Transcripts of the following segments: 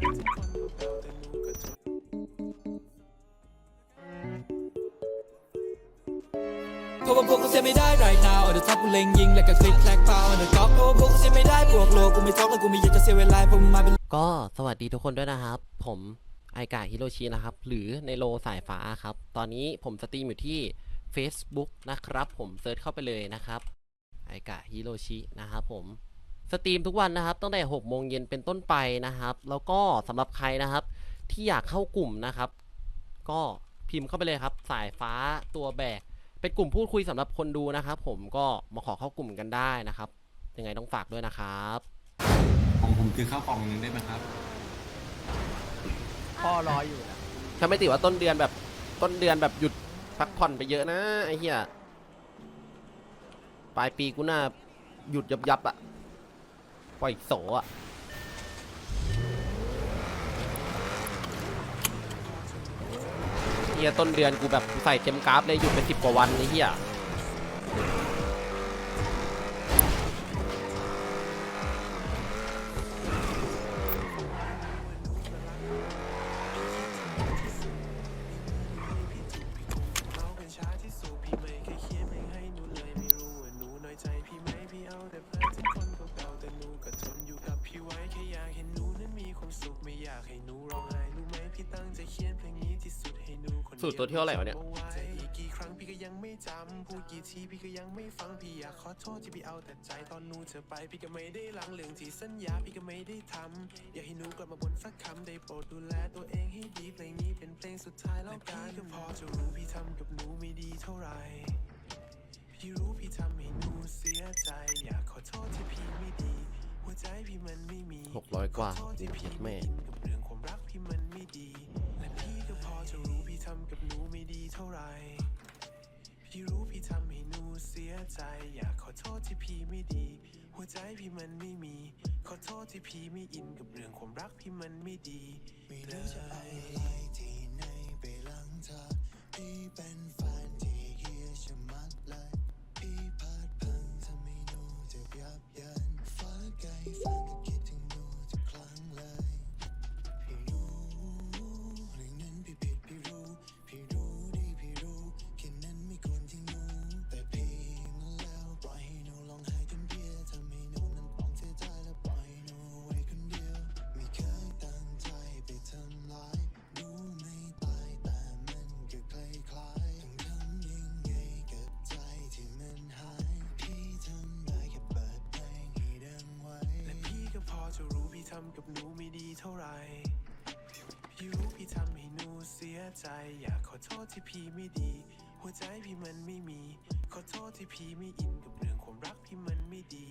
เพราะว่าพวกกูเสียไม่ได้ right now เดี๋ยวท็อปกูเล็งยิงแล้วก็คลิกแคลกเปล่าเดี๋ยวก๊อปเพราะว่าพวกกูเสียไม่ได้บวกโลกูไม่ท้องแล้วกูไม่อยากจะเสียเวลาพวกมึงมาเป็นก็สวัสดีทุกคนด้วยนะครับ ผมไอกาฮิโรชินะครับ หรือในโลสายฟ้าครับ ตอนนี้ผมสตรีมอยู่ที่ Facebook นะครับ ผมเซิร์ชเข้าไปเลยนะครับ ไอกาฮิโรชินะครับผม สตรีมทุกวันนะครับตั้งแต่6โมงเย็นเป็นต้นไปนะครับ แล้วก็สำหรับใครนะครับ ที่อยากเข้ากลุ่มนะครับ ก็พิมพ์เข้าไปเลยครับ สายฟ้าตัวแบก เป็นกลุ่มพูดคุยสำหรับคนดูนะครับ ผมก็มาขอเข้ากลุ่มกันได้นะครับ ยังไงต้องฝากด้วยนะครับของผมคือข้าวกล่องหนึงได้ไหมครับ พ่อรออยู่นะถ้าไม่ติดว่าต้นเดือนแบบต้นเดือนแบบหยุดพักผ่อนไปเยอะนะไอ้เหี้ยปลายปีกูน่าหยุดยับยับๆอะ ปล่อยโสอะเฮียต้นเดือนกูแบบใส่เต็มกราฟเลยหยุดไปสิบกว่าวันไอ้เฮีย นก็พอจะรู้พี่ทำกับหนูไม่ดีเท่าไหร่พี่รู้พี่ทำให้หนูเสียใจ อยากขอโทษที่พี่ไม่ดี หัวใจพี่มันไม่มีหกร้อยกว่าที่พี่แม่ ท่าไหร่พี่รู้พี่ทำให้หนูเสียใจ อยากขอโทษที่พี่ไม่ดี หัวใจพี่มันไม่มี ขอโทษที่พี่ไม่อินกับเรื่องความรักพี่มันไม่ดี ไม่รู้จะเอาอะไรที่ไหนไปหลังเธอ พี่เป็นแฟนที่เฮียชะมัดเลย ใจอยากขอโทษที่พี่ไม่ดี หัวใจพี่มันไม่มี ขอโทษที่พี่ไม่อินกับเรื่องความรักพี่มันไม่ดี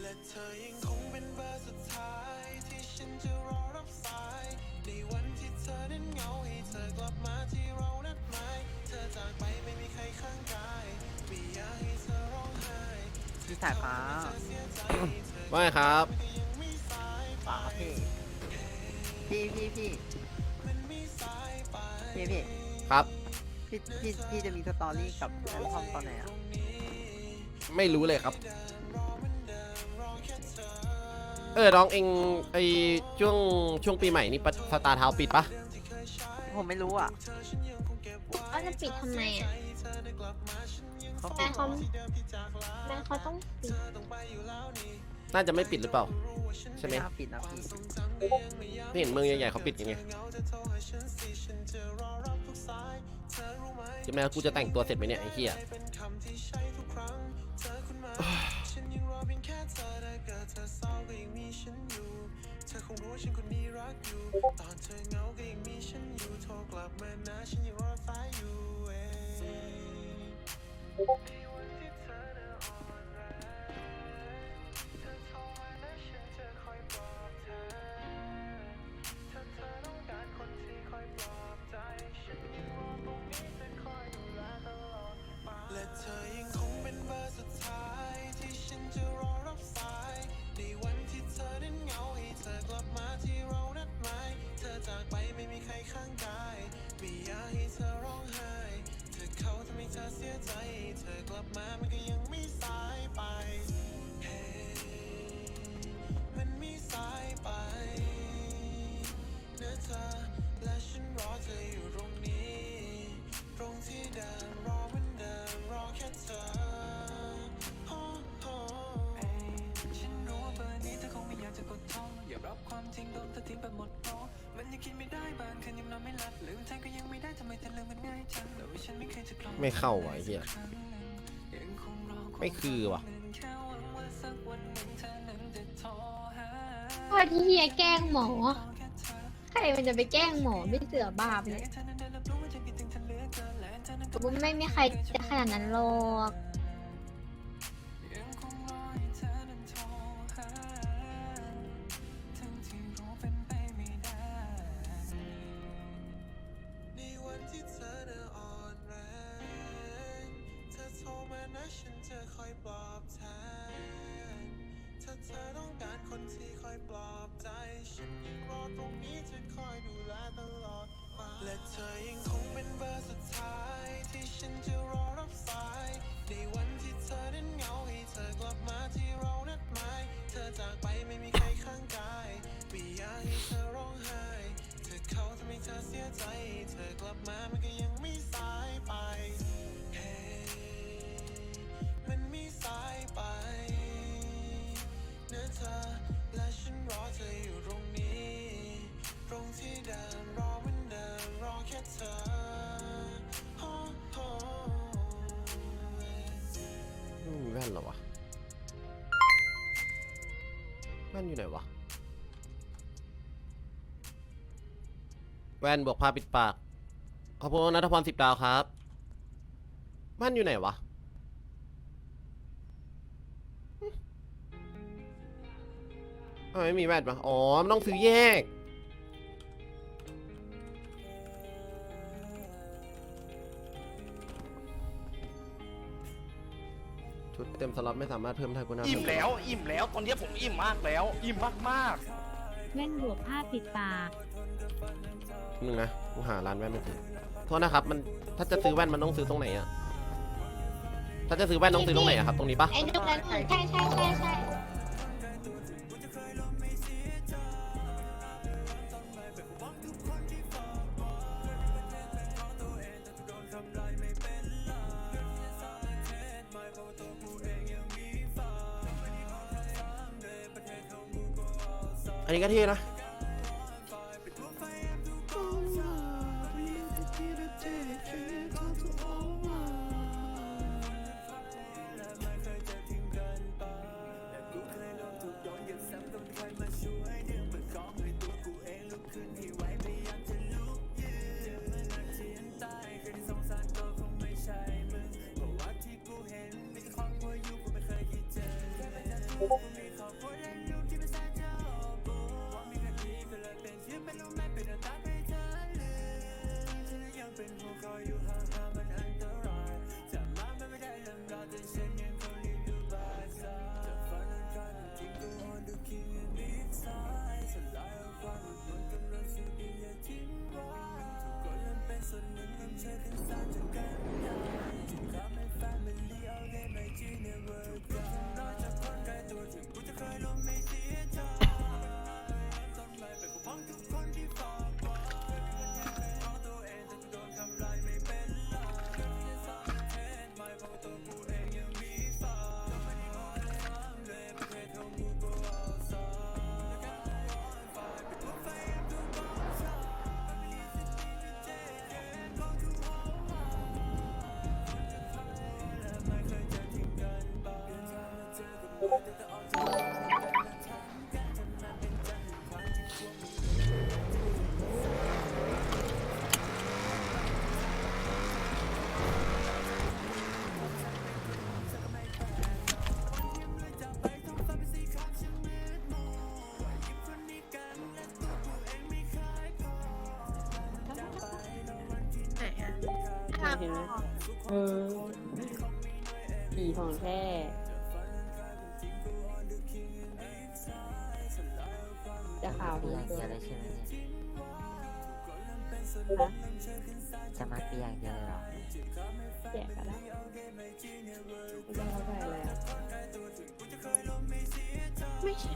และเธอยังคงเป็นเบอร์สุดท้ายที่ฉันจะรอรับสายในวันที่เธอนั้นเหงาให้เธอกลับมาที่เรานัดหมายเธอจากไปไม่มีใครข้างกายไม่อยากให้เธอร้องไห้พี่สายฟ้าว่าไงครับป๋าพี่พี่พี่พี่พี่พี่ครับ พี่พี่พี่จะมีสตอรี่กับแอนทอมตอนไหนอะ ไม่รู้เลยครับ เออน้องเองไอช่วงช่วงปีใหม่นี่ปะสตาร์เท้าปิดปะผมไม่รู้อะเขาจะปิดทำไมอะเขาแม่เขาแม่เขาต้องปิดน่าจะไม่ปิดหรือเปล่า ใช่ไหมไม่น่าปิดนะพี่ไม่เห็นเมืองใหญ่ๆเขาปิดยังไงใช่ไหมกูจะแต่งตัวเสร็จไหมเนี่ยไอ้เหี้ย งรู้ว่าฉันคนนี้รักอยู่ ตอนเธอเหงาก็ยังมีฉันอยู่ โทรกลับมานะฉันยังรอสายอยู่เอง กลับมามันก็ยังไม่สายไปเฮ้มันไม่สายไปเนื้อเธอและฉันรอเธออยู่ตรงนี้ ตรงที่เดิมรอเหมือนเดิมรอแค่เธอโอ้โอ้เอ้ยฉันรู้ว่าเบอร์นี้เธอคงไม่อยากจะกดโทรอย่ารับความจริงโดนเธอทิ้งไปหมดโตมันยังคิดไม่ได้บางคืนยังนอนไม่หลับลืมเธอก็ยังไม่ได้ทำไมเธอลืมมันง่ายจังแต่ว่าฉันไม่เคยจะกลอไม่เข้าว่ะไอ้เหี้ย ครั้ง ไม่คือว่ะแค่หวังว่าสักวันที่เฮียแกล้งหมอ ใครมันจะไปแกล้งหมอไม่เสือบ้าปเลยผมไม่มีใครจะขนาดนั้นหรอก เธอยังคงเป็นเบอร์สุดท้าย ที่ฉันจะรอรับสาย ในวันที่เธอนั้นเหงาให้เธอกลับมาที่เรานัดหมาย เธอจากไปไม่มีใครข้างกายไม่อยากให้เธอร้องไห้ เธอเขาทำให้เธอเสียใจ เธอกลับมามันก็ยังไม่สายไปเฮ้มันไม่สายไปเนื้อเธอและฉันรอเธออยู่ตรงนี้ ตรงที่เดิม แค่เธอโอ้โอ้ไม่มีแว่นเหรอวะแว่นอยู่ไหนวะ แว่นบวกผ้าปิดปาก ขอบคุณนัทพรสิบดาวครับแว่นอยู่ไหนวะไมไม่มีแว่นปะอ๋อมันต้องซื้อแยก เต็มสล็อตไม่สามารถเพิ่มไทยคุณภาพอิ่มแล้ว อิ่มแล้วตอนนี้ผมอิ่มมากแล้ว อิ่มมากมากแว่นบวกผ้าปิดปากนึงนะกูหาร้านแว่นไม่เจอโทษนะครับมันถ้าจะซื้อแว่นมันต้องซื้อตรงไหนอะถ้าจะซื้อแว่นต้องซื้อตรงไหนอะครับตรงนี้ปะไอ้ตรงนั้นใช่ใช่ใช่ใช่ อันนี้ก็เท่นะ นไหมเออผีของแท้จะข่าวเปียงกเดียวเลยใช่ไหมเนี่ยจะมาเปียกเดียวเลยหรอแจกกันแล้วไม่ต้เข้าไปแล้วไม่ใช่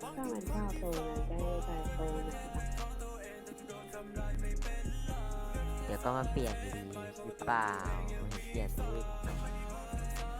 ถ้ามันเข้าโตนะได้ใจโตนะ ก็มาเปียกอยู่ดีหรือเปล่าเปลี่ยนรูป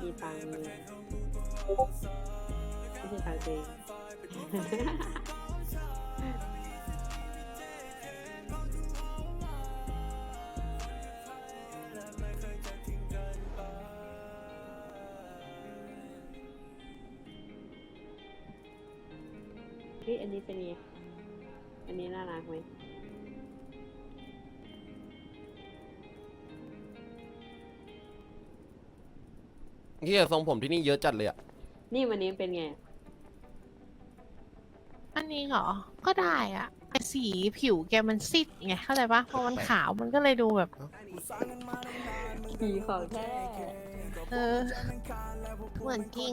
มีตังค์เลยไม่ใช่ตังค์จริงเฮ้ยอันนี้เป็นไงอันนี้น่ารักไหม เฮียทรงผมที่นี่เยอะจัดเลยอะนี่วันนี้เป็นไง อันนี้เหรอ ก็ได้อะไอสีผิวแกมันซีดไงเข้าใจปะพอมันขาวมันก็เลยดูแบบ ผีของแท้เออ เหมือนจริง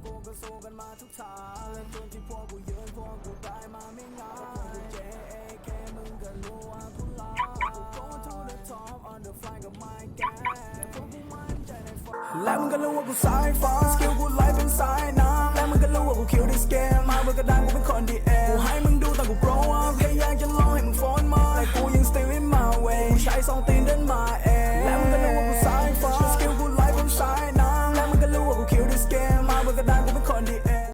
แล้วเขี่ยหายฝักๆและมึงก็รู้ว่ากูสายฟ้าสกิลกูไหลเป็นสายน้ำและมึงก็รู้ว่ากูคิวด้สเกมมาเบอร์กระดานกูเป็นคนดีเอกูให้มึงดูตอนกู grow up แค่อยากจะลองให้มึงฟอนมาแต่กูยัง still in my way ใช้สองตีนเดินมาเอ